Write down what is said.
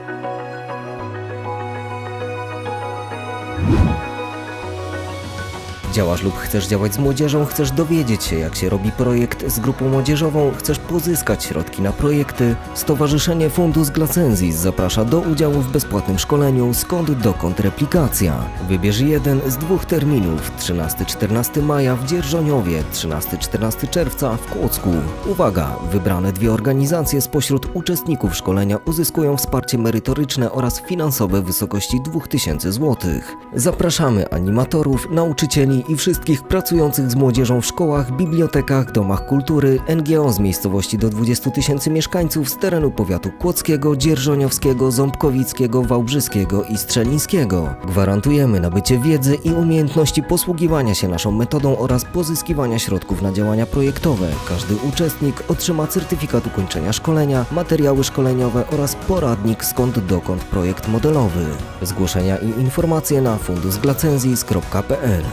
you Działasz lub chcesz działać z młodzieżą, chcesz dowiedzieć się, jak się robi projekt z grupą młodzieżową, chcesz pozyskać środki na projekty? Stowarzyszenie Fundus Glacenzis zaprasza do udziału w bezpłatnym szkoleniu Skąd dokąd replikacja. Wybierz jeden z dwóch terminów 13-14 maja w Dzierżoniowie, 13-14 czerwca w Kłodzku. Uwaga! Wybrane dwie organizacje spośród uczestników szkolenia uzyskują wsparcie merytoryczne oraz finansowe w wysokości 2000 zł. Zapraszamy animatorów, nauczycieli i wszystkich pracujących z młodzieżą w szkołach, bibliotekach, domach kultury, NGO z miejscowości do 20 tysięcy mieszkańców z terenu powiatu kłodzkiego, dzierżoniowskiego, ząbkowickiego, wałbrzyskiego i strzelińskiego. Gwarantujemy nabycie wiedzy i umiejętności posługiwania się naszą metodą oraz pozyskiwania środków na działania projektowe. Każdy uczestnik otrzyma certyfikat ukończenia szkolenia, materiały szkoleniowe oraz poradnik skąd dokąd projekt modelowy. Zgłoszenia i informacje na fundusglacenzis.pl